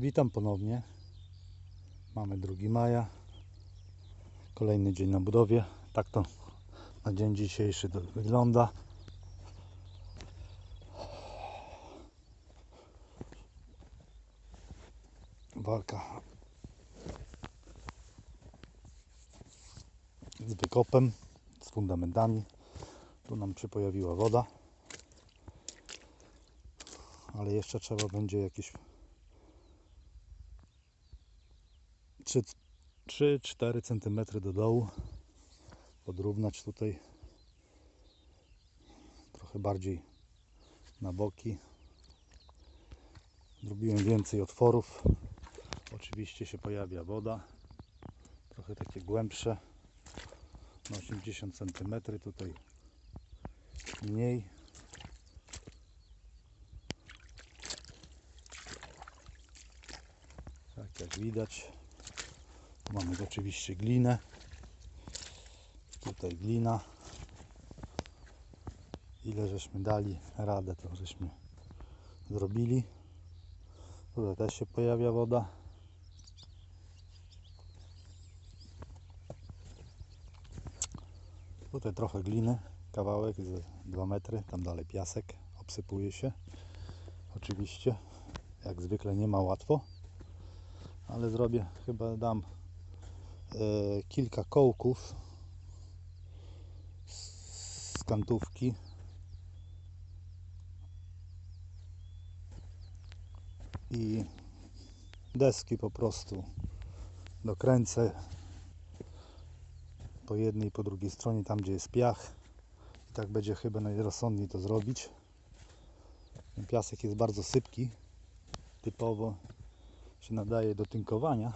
Witam ponownie. Mamy 2 maja. Kolejny dzień na budowie. Tak to na dzień dzisiejszy wygląda. Walka z wykopem, z fundamentami. Tu nam się pojawiła woda. Ale jeszcze trzeba będzie jakieś 3-4 cm do dołu. Podrównać tutaj. Trochę bardziej na boki. Zrobiłem więcej otworów. Oczywiście się pojawia woda. Trochę takie głębsze. Na 80 cm tutaj mniej. Tak jak widać tu mamy oczywiście glinę. Tutaj glina. Ile żeśmy dali radę, to żeśmy zrobili. Tutaj też się pojawia woda. Tutaj trochę gliny, kawałek z 2 metry, tam dalej piasek, obsypuje się. Oczywiście, jak zwykle nie ma łatwo, ale zrobię, chyba dam kilka kołków z z kantówki. I deski po prostu dokręcę po jednej i po drugiej stronie, tam gdzie jest piach. I tak będzie chyba najrozsądniej to zrobić. Ten piasek jest bardzo sypki, typowo się nadaje do tynkowania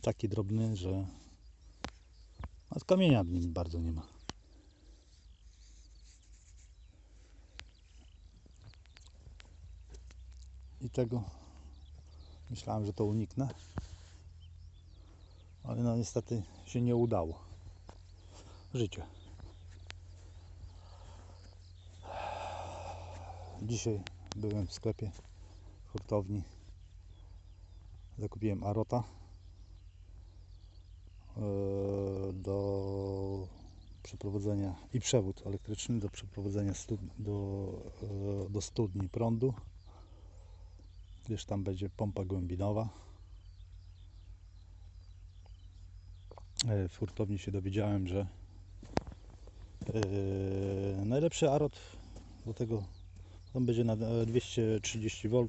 taki drobny, że a kamienia w nim bardzo nie ma. I tego myślałem, że to uniknę, ale no niestety się nie udało. Życie. Dzisiaj byłem w sklepie, w hurtowni. Zakupiłem Arota do przeprowadzenia i przewód elektryczny do przeprowadzenia stud, do, e, do studni prądu. Gdyż tam będzie pompa głębinowa. E, w hurtowni się dowiedziałem, że e, najlepszy Arot do tego on będzie na e, 230 V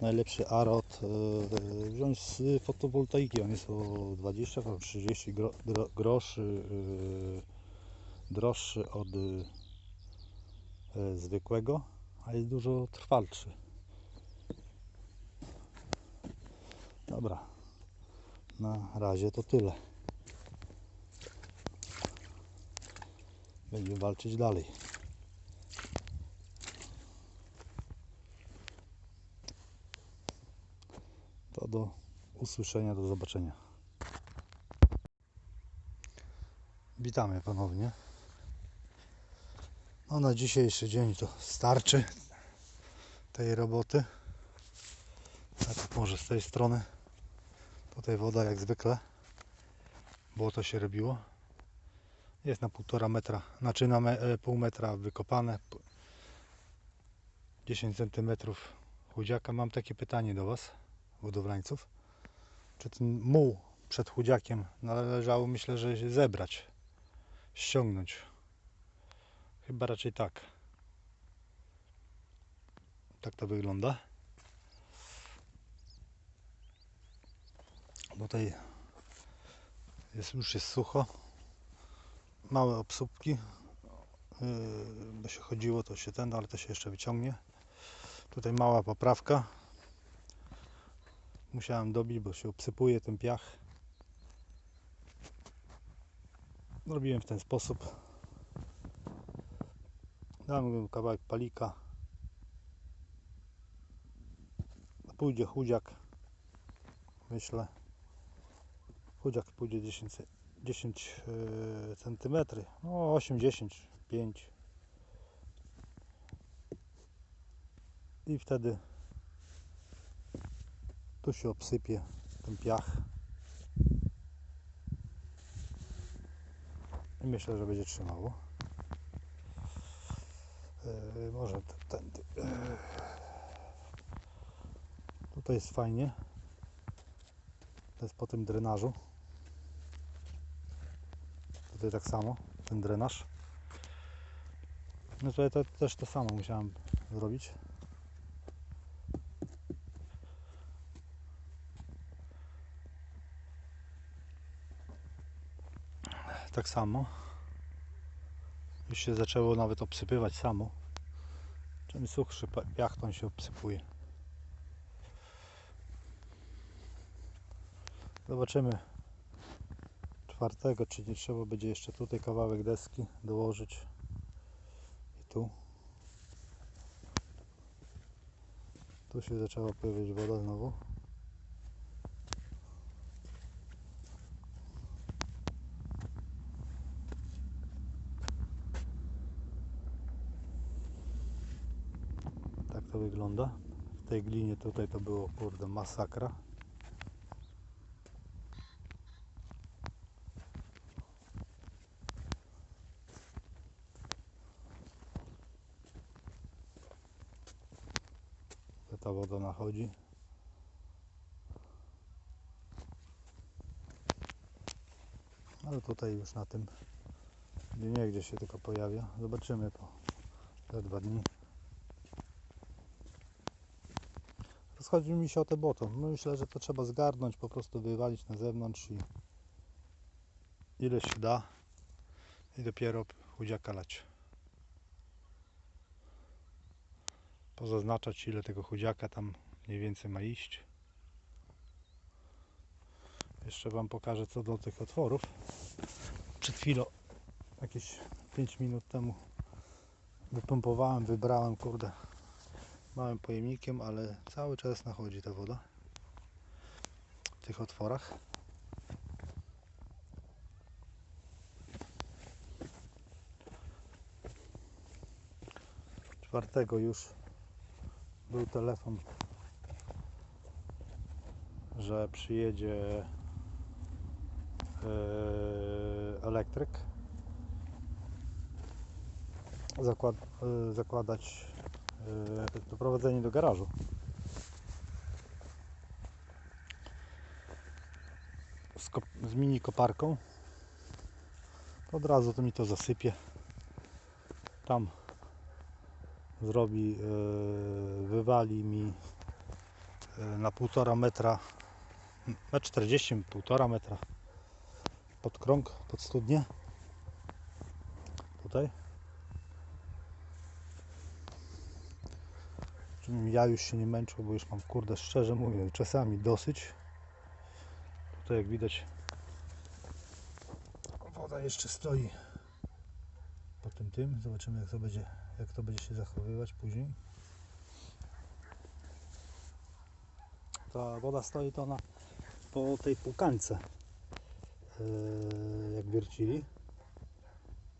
najlepszy Arot e, wziąć z fotowoltaiki. On jest o 20 albo 30 gro, dro, groszy e, droższy od e, zwykłego, a jest dużo trwalszy. Dobra, na razie to tyle. Będziemy walczyć dalej. Do usłyszenia, do zobaczenia. Witamy ponownie. No na dzisiejszy dzień to starczy tej roboty. To może z tej strony. Tutaj woda jak zwykle. Błoto się robiło. Jest na półtora metra, znaczy na me, e, pół metra wykopane. P- 10 centymetrów chudziaka. Mam takie pytanie do Was, budowlańców. Czy ten muł przed chudziakiem należało, myślę, że zebrać, ściągnąć? Chyba raczej tak. Tak to wygląda. Tutaj jest, już jest sucho małe obsupki. Yy, by się chodziło, to się ten, ale to się jeszcze wyciągnie. Tutaj mała poprawka. Musiałem dobić, bo się obsypuje ten piach. Zrobiłem w ten sposób. Dałem kawałek palika. Pójdzie chudziak. Myślę. Chudziak pójdzie 10 cm. 10 e, centymetry, no 8, 10, 5 i wtedy Tu się obsypie ten piach. I myślę, że będzie trzymało. Yy, może tędy. Yy. Tutaj jest fajnie. To jest po tym drenażu. Tutaj tak samo, ten drenaż. No tutaj to, też to samo musiałem zrobić. Tak samo. Już się zaczęło nawet obsypywać samo. Czym suchszy pa- piach, to on się obsypuje. Zobaczymy czwartego, czy nie trzeba będzie jeszcze tutaj kawałek deski dołożyć. I tu. Tu się zaczęła pojawiać woda znowu. To wygląda. W tej glinie tutaj to było kurde masakra. Ta woda nachodzi. Ale tutaj już na tym nie gdzie się tylko pojawia. Zobaczymy po te dwa dni. Rozchodzi mi się o te boto. Myślę, że to trzeba zgarnąć, po prostu wywalić na zewnątrz i ile się da i dopiero chudziaka lać. Pozaznaczać ile tego chudziaka tam mniej więcej ma iść. Jeszcze Wam pokażę co do tych otworów. Przed chwilą, jakieś 5 minut temu wypompowałem, wybrałem, kurde, małym pojemnikiem, ale cały czas nachodzi ta woda w tych otworach. Czwartego już był telefon, że przyjedzie e, elektryk zakład, e, zakładać e, doprowadzenie do garażu. Z, z mini koparką. Od razu to mi to zasypie. Tam zrobi, e, wywali mi e, na półtora metra, na 40, półtora metra pod krąg, pod studnię. Tutaj. Ja już się nie męczę, bo już mam kurde szczerze mówiąc czasami dosyć. Tutaj jak widać woda jeszcze stoi po tym tym. Zobaczymy jak to będzie, jak to będzie się zachowywać później. Ta woda stoi to na po tej płukance yy, jak wiercili.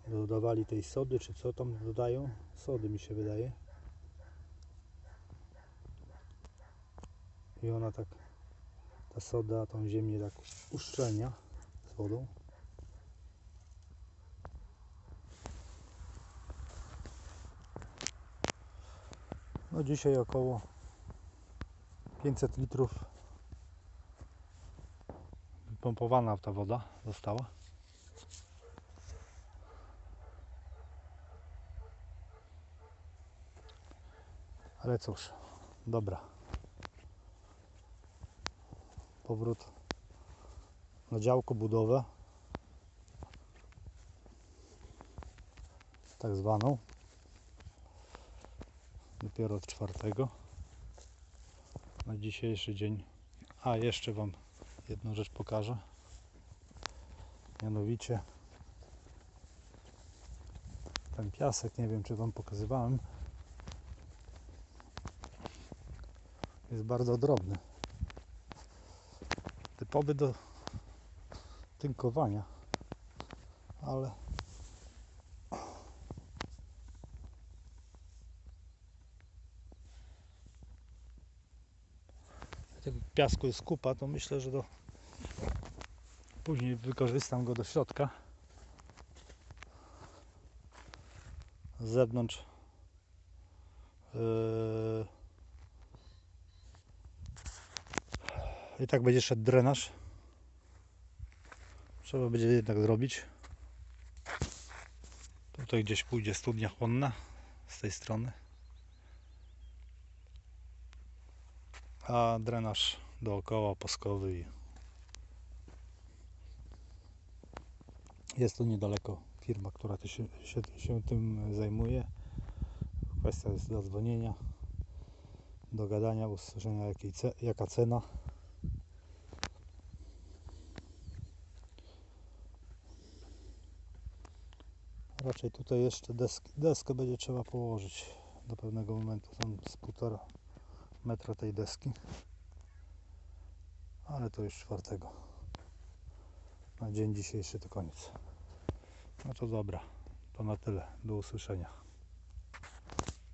Dodawali tej sody, czy co tam dodają? Sody mi się wydaje. I ona tak, ta soda tą ziemię tak uszczelnia z wodą. No dzisiaj około 500 litrów pompowana ta woda została. Ale cóż, dobra. Powrót na działko budowę. Tak zwaną. Dopiero od czwartego. Na dzisiejszy dzień. A jeszcze Wam jedną rzecz pokażę. Mianowicie ten piasek, nie wiem czy Wam pokazywałem, jest bardzo drobny. Typowy do tynkowania, ale tego piasku jest kupa, to myślę, że do... później wykorzystam go do środka. Z zewnątrz yy... i tak będzie szedł drenaż. Trzeba będzie jednak zrobić. Tutaj gdzieś pójdzie studnia chłonna z tej strony. A drenaż dookoła poskowy. i Jest tu niedaleko firma, która się, się, się tym zajmuje. Kwestia jest zadzwonienia, dogadania, usłyszenia jakiej jaka cena. Raczej tutaj jeszcze desk, deskę będzie trzeba położyć do pewnego momentu. Tam z półtora metra tej deski. Ale to już czwartego. Na dzień dzisiejszy to koniec. No to dobra. To na tyle. Do usłyszenia.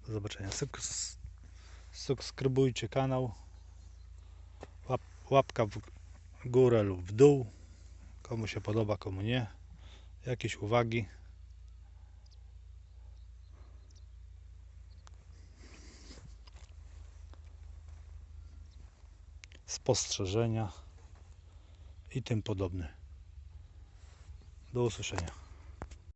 Do zobaczenia. Subs- Subskrybujcie kanał. Łap, łapka w górę lub w dół. Komu się podoba, komu nie. Jakieś uwagi. Spostrzeżenia i tym podobne. Do usłyszenia.